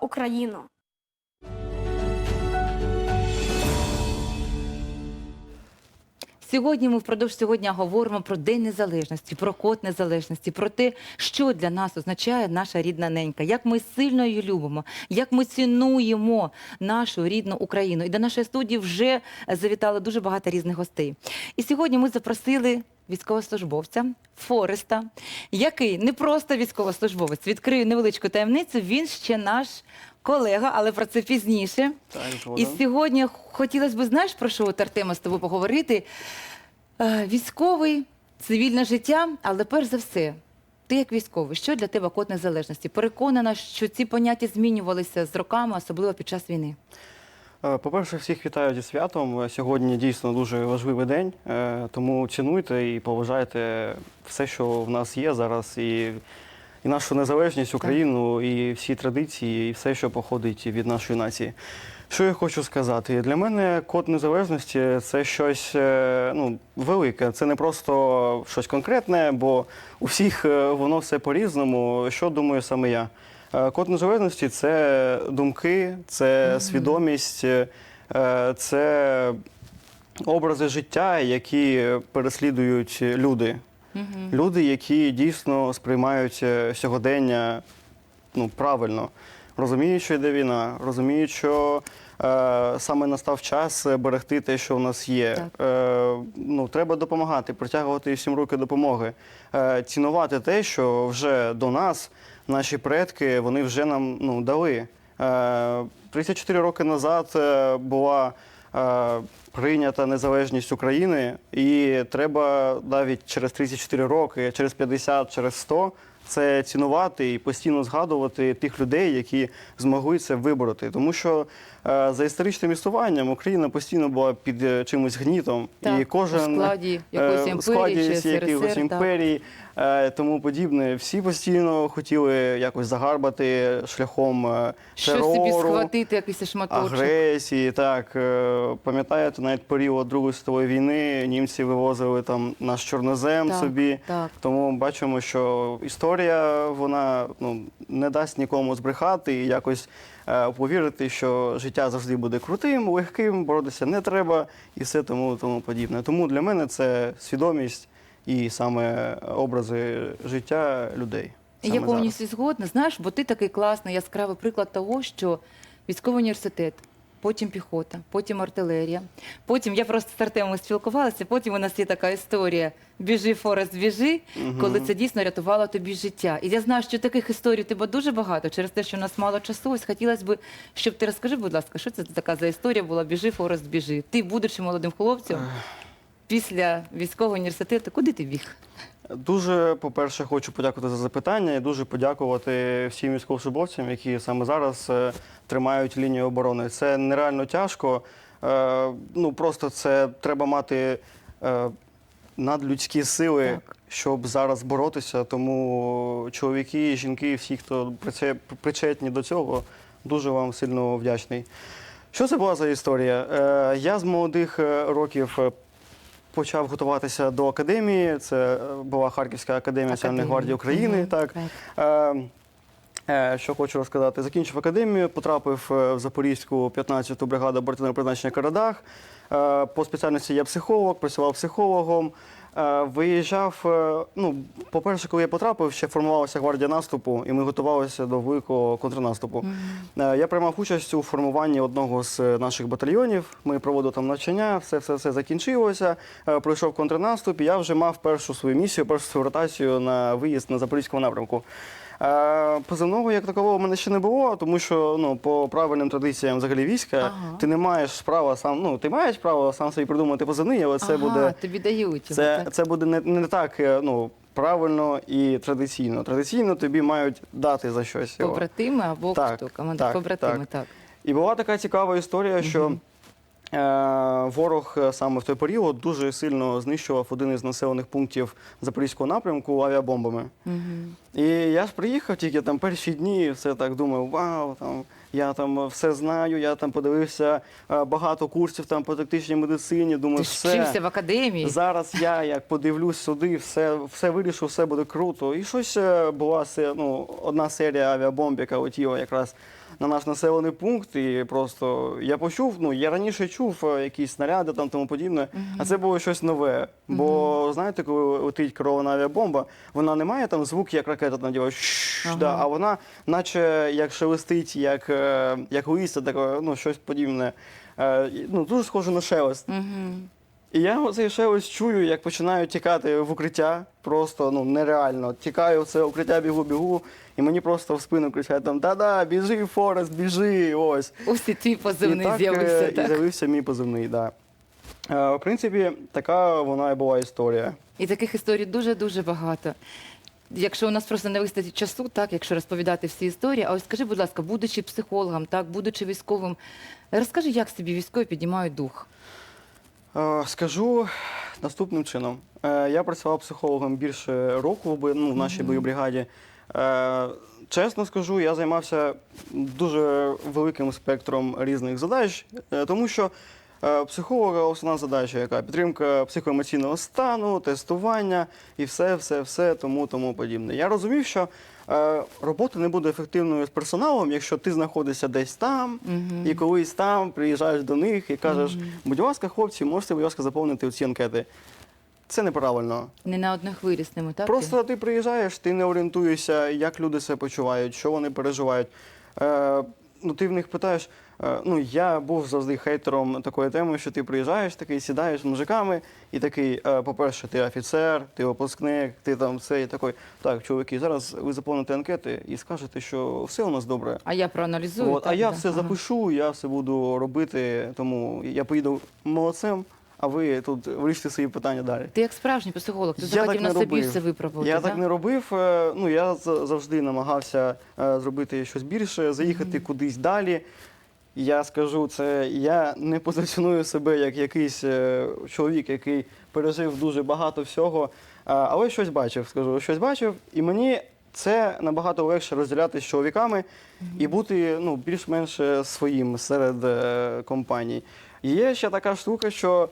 Україну! Сьогодні ми впродовж сьогодні говоримо про День Незалежності, про код незалежності, про те, що для нас означає наша рідна ненька, як ми сильно її любимо, як ми цінуємо нашу рідну Україну. І до нашої студії вже завітало дуже багато різних гостей. І сьогодні ми запросили військовослужбовця Фореста, який не просто військовослужбовець, відкрию невеличку таємницю. Він ще наш колега, але про це пізніше. Так, І сьогодні хотілося б, знаєш, про що от, Артема з тобою поговорити? Е, Військовий, цивільне життя, але перш за все, ти як військовий, що для тебе код незалежності? Переконана, що ці поняття змінювалися з роками, особливо під час війни. Е, По-перше, всіх вітаю зі святом. Е, Сьогодні дійсно дуже важливий день, е, тому цінуйте і поважайте все, що в нас є зараз, і, і нашу незалежність, Україну, і всі традиції, і все, що походить від нашої нації. Що я хочу сказати? Для мене код незалежності це щось ну, велике. Це не просто щось конкретне, бо у всіх воно все по-різному. Що думаю саме я? Е, Код незалежності це думки, це свідомість, е, це образи життя, які переслідують люди. Люди, які дійсно сприймають е, сьогодення ну, правильно, розуміють, що йде війна, розуміють, що е, саме настав час берегти те, що в нас є. Так. Е, ну, треба допомагати, протягувати всім руки допомоги, е, цінувати те, що вже до нас наші предки вони вже нам ну, дали. Е, 34 роки назад е, була е, прийнята незалежність України, і треба навіть через 34 роки, через 50, через 100 це цінувати і постійно згадувати тих людей, які змогли це вибороти. Тому що е, за історичним існуванням Україна постійно була під е, чимось гнітом, Так, і кожен у складі якоїсь е, імперії складі чи якихось СРСР, так. Е, тому подібне. Всі постійно хотіли якось загарбати шляхом е, терору, схватити, якийсь шматочок. агресії. Так е, пам'ятаєте, навіть період Другої світової війни німці вивозили там наш чорнозем Так, собі. так. Тому бачимо, що історія вона ну не дасть нікому збрехати і якось е, повірити, що життя завжди буде крутим, легким, боротися не треба і все тому тому подібне. Тому для мене це свідомість і саме образи життя людей. Я саме повністю згодна. Знаєш, бо ти такий класний, яскравий приклад того, що військовий університет, потім піхота, потім артилерія. Потім я просто з Артемом спілкувалася. Потім у нас є така історія Біжи, Форест, біжи, коли це дійсно рятувало тобі життя. І я знаю, що таких історій у тебе дуже багато через те, що у нас мало часу. Ось хотілося б, щоб ти розкажи, будь ласка, що це така за історія була Біжи, Форест, біжи. Ти, будучи молодим хлопцем, після військового університету, куди ти біг? Дуже, по-перше, хочу подякувати за запитання і дуже подякувати всім військовослужбовцям, які саме зараз е, тримають лінію оборони. Це нереально тяжко. Е, ну просто це треба мати е, надлюдські сили, Так. щоб зараз боротися. Тому чоловіки, жінки, всі, хто прице- причетні до цього, дуже вам сильно вдячний. Що це була за історія? Е, я з молодих е, років е, почав готуватися до академії. Це е, була Харківська академія Національної гвардії України. Так. так. Е, Що хочу розказати, закінчив академію, потрапив е, в Запорізьку 15-ту бригаду оперативного призначення Карадах. По спеціальності я психолог, працював психологом. Е, Виїжджав, е, ну, по-перше, коли я потрапив, ще формувалася гвардія наступу, і ми готувалися до великого контрнаступу. Е, Я приймав участь у формуванні одного з е, наших батальйонів. Ми проводили там навчання, все все, все закінчилося. Е, Пройшов контрнаступ, і я вже мав першу свою місію, першу свою ротацію на виїзд на Запорізькому напрямку. Е, Позивного як такового в мене ще не було, тому що ну, по правильним традиціям взагалі війська Ага. ти не маєш права сам, ну ти маєш право сам собі придумати позивний, але це ага, буде тобі дають. це, це буде не, не так е, ну, правильно і традиційно. Традиційно тобі мають дати за щось. Побратими або Так, хто? Команда так, побратими, так. так. І була така цікава історія, що ворог е, саме в той період дуже сильно знищував один із населених пунктів Запорізького напрямку авіабомбами. Мгм. І я ж приїхав тільки там перші дні, все так думаю, вау, там я там все знаю, я там подивився е, багато курсів там по тактичній медицині. Думаю, Ти все. вчився в академії. Зараз я як подивлюсь сюди, все, все вирішу, все буде круто. І щось е, була ну, одна серія авіабомб, яка летіла якраз на наш населений пункт, і просто я почув. Ну я раніше чув е, якісь снаряди там тому подібне, а це було щось нове. Бо знаєте, коли летить керована авіабомба, вона не має там звук, як ракета там діла, Ага. да, а вона, наче як шелестить, як, е, як листя, таке, ну щось подібне. Е, Ну дуже схоже на шелест. Угу. І я цей шелест чую, як починаю тікати в укриття. Просто ну нереально. Тікаю в це укриття, бігу, бігу, і мені просто в спину кричать там да-да, біжи, Форест, біжи. Ось. Ось і твій позивний і так, з'явився. е, І з'явився мій позивний, так. Да. Е, В принципі, така вона і була історія. І таких історій дуже-дуже багато. Якщо у нас просто не вистачить часу, так, якщо розповідати всі історії, а ось скажи, будь ласка, будучи психологом, так, будучи військовим, розкажи, як собі військові піднімають дух. Е, Скажу наступним чином. Е, Я працював психологом більше року в ну, в нашій бойовій бригаді. Е, Чесно скажу, я займався дуже великим спектром різних задач, е, тому що психолога основна задача, яка підтримка психоемоційного стану, тестування і все, все, все тому, тому подібне. Я розумів, що е, робота не буде ефективною з персоналом, якщо ти знаходишся десь там, Мгм. і колись там приїжджаєш до них і кажеш, будь ласка, хлопці, можете, будь ласка, заповнити ці анкети. Це неправильно. Не на одну хвилі так? Просто ти приїжджаєш, ти не орієнтуєшся, як люди себе почувають, що вони переживають. Е, ну, ти в них питаєш. Е, ну, я був завжди хейтером такої теми, що ти приїжджаєш, такий сідаєш з мужиками, і такий, е, по-перше, ти офіцер, ти випускник, ти там все, і такий, так, чоловіки, зараз ви заповните анкети і скажете, що все у нас добре. А я проаналізую. От, а я да. все запишу, я все буду робити, тому я поїду молодцем, а ви тут вирішите свої питання далі. Ти як справжній психолог, ти Я захотів на собі все випробувати. Я да? так не робив. е, Ну я за- завжди намагався зробити щось більше, заїхати кудись далі. Я скажу це, я не позиціоную себе як якийсь е, чоловік, який пережив дуже багато всього, але щось бачив, скажу, щось бачив, і мені це набагато легше розділяти з чоловіками і бути ну, більш-менш е, своїм серед е, компаній. Є ще така штука, що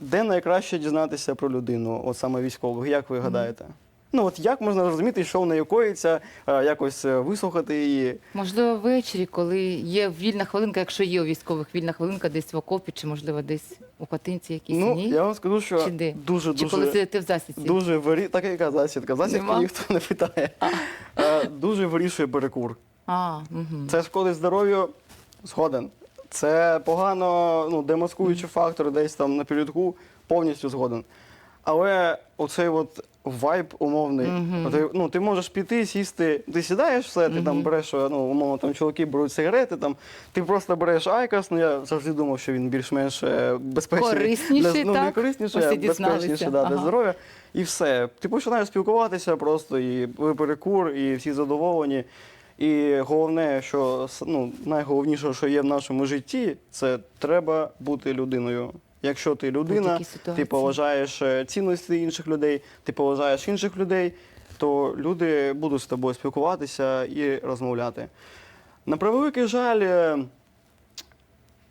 де найкраще дізнатися про людину, от саме військових, як ви гадаєте? Ну от як можна розуміти, що в неї коїться, е, якось е, вислухати її. Можливо, ввечері, коли є вільна хвилинка, якщо є у військових вільна хвилинка десь в окопі, чи можливо десь у хатинці якійсь Ну, ні? я вам скажу, що Чи де? дуже Чи дуже коли сидите в засідці? дуже вирі... така яка засідка. Засідка ніхто не питає. Е, Дуже вирішує перекур. А, угу. Це шкодить здоров'ю, згоден. Це погано, ну, демаскуючи фактор десь там на передку, повністю згоден. Але оцей от вайб умовний, Мгм. от, ну, ти можеш піти, сісти, ти сідаєш все, ти там береш, ну, умовно, там чоловіки беруть сигарети, там, ти просто береш айкос, ну я завжди думав, що він більш-менш е, безпечний. Корисніший, для, ну, не так? корисніший, Ось і а безпечніший да, для Ага. здоров'я. І все. Ти починаєш спілкуватися просто, і ви перекур, і всі задоволені. І головне, що с- ну, найголовніше, що є в нашому житті, це треба бути людиною. Якщо ти людина, ти поважаєш е, цінності інших людей, ти поважаєш інших людей, то люди будуть з тобою спілкуватися і розмовляти. На превеликий жаль, е,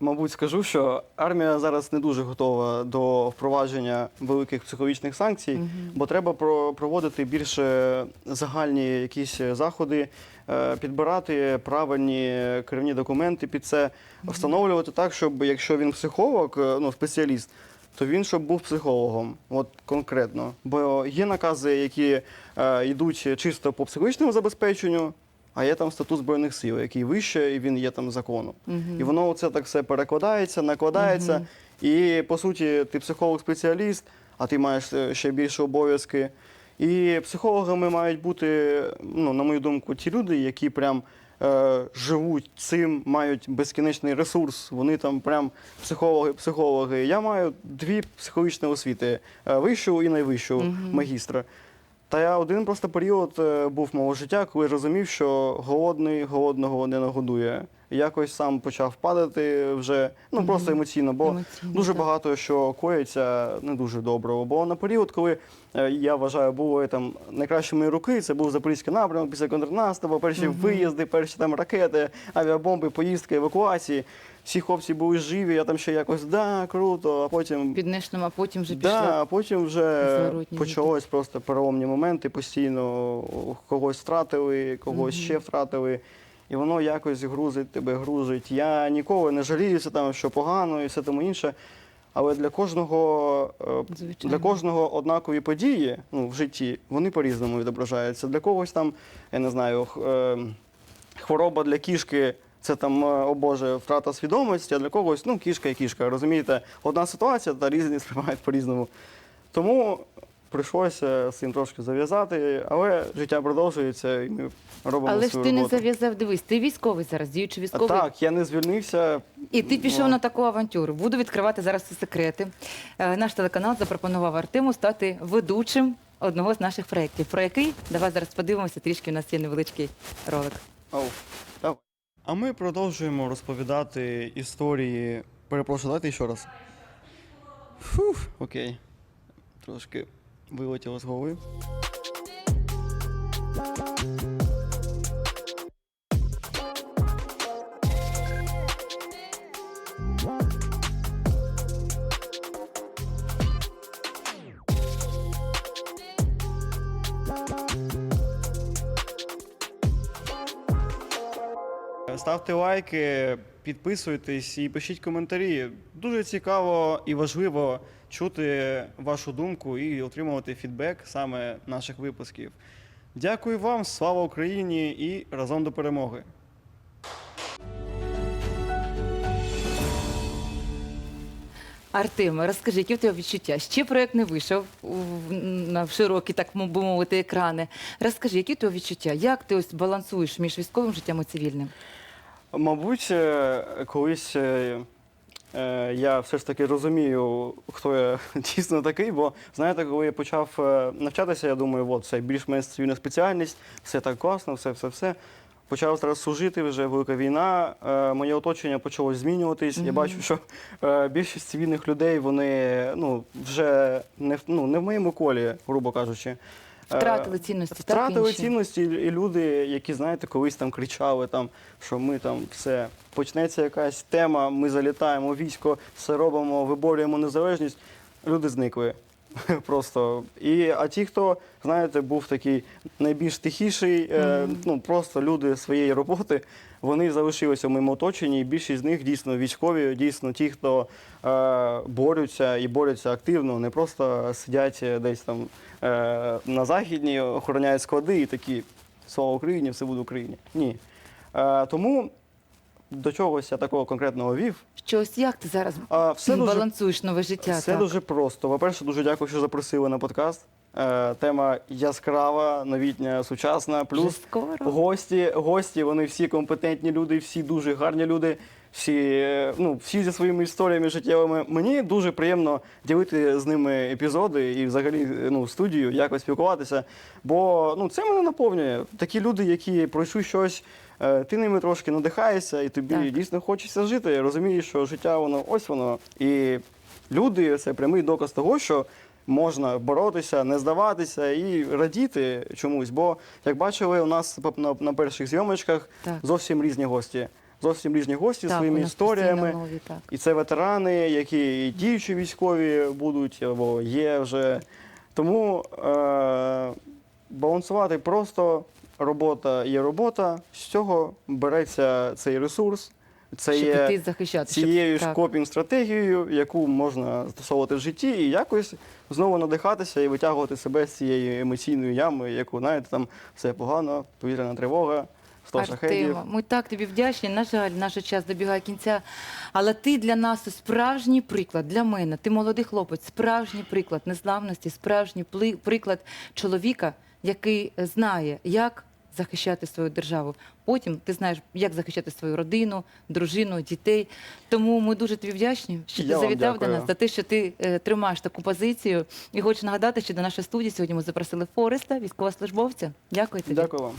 мабуть, скажу, що армія зараз не дуже готова до впровадження великих психологічних санкцій, бо треба про- проводити більше загальні якісь заходи, е, підбирати правильні керівні документи під це, встановлювати так, щоб якщо він психолог, е, ну спеціаліст. То він щоб був психологом, от конкретно. Бо є накази, які е, йдуть чисто по психологічному забезпеченню, а є там статут Збройних сил, який вище, і він є там законом. І воно оце так все перекладається, накладається. І по суті, ти психолог-спеціаліст, а ти маєш е, ще більше обов'язки. І психологами мають бути, ну, на мою думку, ті люди, які прям е, живуть цим, мають безкінечний ресурс. Вони там прям психологи, психологи. Я маю дві психологічні освіти: е, вищу і найвищу магістра. Та я один просто період е, був мого життя, коли розумів, що голодний голодного не нагодує. Якось сам почав падати вже, ну просто емоційно, бо Емоційно, дуже так. багато що коїться не дуже добре. Бо на період, коли е, я вважаю, було там найкращі мої роки, це був запорізький напрямок після контрнаступу, перші виїзди, перші там ракети, авіабомби, поїздки, евакуації. Всі хлопці були живі, я там ще якось да, круто, а потім Під нишним, а потім вже пішла. Да, а потім вже зворотній почалось просто переломні моменти, постійно когось втратили, когось ще втратили. І воно якось грузить тебе, грузить. Я ніколи не жаліюся там, що погано і все тому інше. Але для кожного, е, Звичайно. для кожного однакові події ну, в житті, вони по-різному відображаються. Для когось там, я не знаю, е, хвороба для кішки. Це там, е, о Боже, втрата свідомості, а для когось, ну, кішка і кішка. Розумієте, одна ситуація, та різні сприймають по-різному. Тому прийшлося з цим трошки зав'язати, але життя продовжується і ми робимо Але ж ти не зав'язав, дивись, ти військовий зараз, діючий А військовий. Так, я не звільнився. І ти пішов Ну. на таку авантюру. Буду відкривати зараз всі секрети. Е, Наш телеканал запропонував Артему стати ведучим одного з наших проєктів. Про який? Давай зараз подивимося, трішки у нас є невеличкий ролик. Ау, давай. А ми продовжуємо розповідати історії. Перепрошую, дайте ще раз. Фух, окей. Трошки вилетіло з голови. Ставте лайки, підписуйтесь і пишіть коментарі. Дуже цікаво і важливо чути вашу думку і отримувати фідбек саме наших випусків. Дякую вам, слава Україні і разом до перемоги! Артем, розкажи, які в тебе відчуття? Ще проєкт не вийшов на широкі, так би мовити, екрани. Розкажи, які в тебе відчуття? Як ти ось балансуєш між військовим життям і цивільним? Мабуть, е, колись е, я все ж таки розумію, хто я дійсно такий, бо знаєте, коли я почав е, навчатися, я думаю, от це більш-менш цивільна спеціальність, все так класно, все, все, все. Почав зараз служити вже велика війна. е, Моє оточення почало змінюватись. Я бачу, що е, більшість цивільних людей вони ну вже не в ну не в моєму колі, грубо кажучи. Втратили цінності, так, Втратили інші? цінності, і люди, які, знаєте, колись там кричали, там, що ми там все, почнеться якась тема, ми залітаємо військо, все робимо, виборюємо незалежність. Люди зникли. Просто. І, а ті, хто, знаєте, був такий найбільш тихіший, е, ну просто люди своєї роботи, вони залишилися в моєму оточенні, і більшість з них дійсно військові, дійсно ті, хто е, борються і борються активно, не просто сидять десь там е, на західній, охороняють склади і такі слава Україні, все буде Україні. Ні. Е, тому до чогось я такого конкретного вів. Щось як ти зараз А, все дуже балансуєш нове життя? все так? дуже просто. По-перше, дуже дякую, що запросили на подкаст. Е, тема яскрава, новітня, сучасна. Вже Плюс скоро. гості, гості, вони всі компетентні люди, всі дуже гарні люди. Всі, е, ну, всі зі своїми історіями життєвими. Мені дуже приємно ділити з ними епізоди і взагалі ну, студію, якось спілкуватися. Бо ну, це мене наповнює. Такі люди, які пройшли щось, е, ти ними трошки надихаєшся, і тобі Так. дійсно хочеться жити. Розумієш, що життя воно ось воно. І люди це прямий доказ того, що можна боротися, не здаватися і радіти чомусь. Бо, як бачили, у нас на, на перших зйомочках Так. зовсім різні гості. Зовсім різні гості Так, своїми історіями. нові, так. І це ветерани, які і діючі військові будуть або є вже. Тому е- балансувати просто робота є робота. З цього береться цей ресурс. Це щоб є захищати. щоб- цією ж копінг-стратегією, яку можна застосовувати в житті, і якось знову надихатися і витягувати себе з цієї емоційної ями, яку, знаєте, там все погано, повітряна тривога, 100 шахедів. Артема, ми так тобі вдячні. На жаль, наш час добігає кінця. Але ти для нас справжній приклад для мене. Ти молодий хлопець, справжній приклад незламності, справжній пли- приклад чоловіка, який знає, як захищати свою державу. Потім ти знаєш, як захищати свою родину, дружину, дітей. Тому ми дуже тобі вдячні, що ти Я вам завітав до дякую. нас за те, що ти е, тримаєш таку позицію. І хочу нагадати, що до нашої студії сьогодні ми запросили Фореста, військовослужбовця. Дякую тобі. Дякую вам.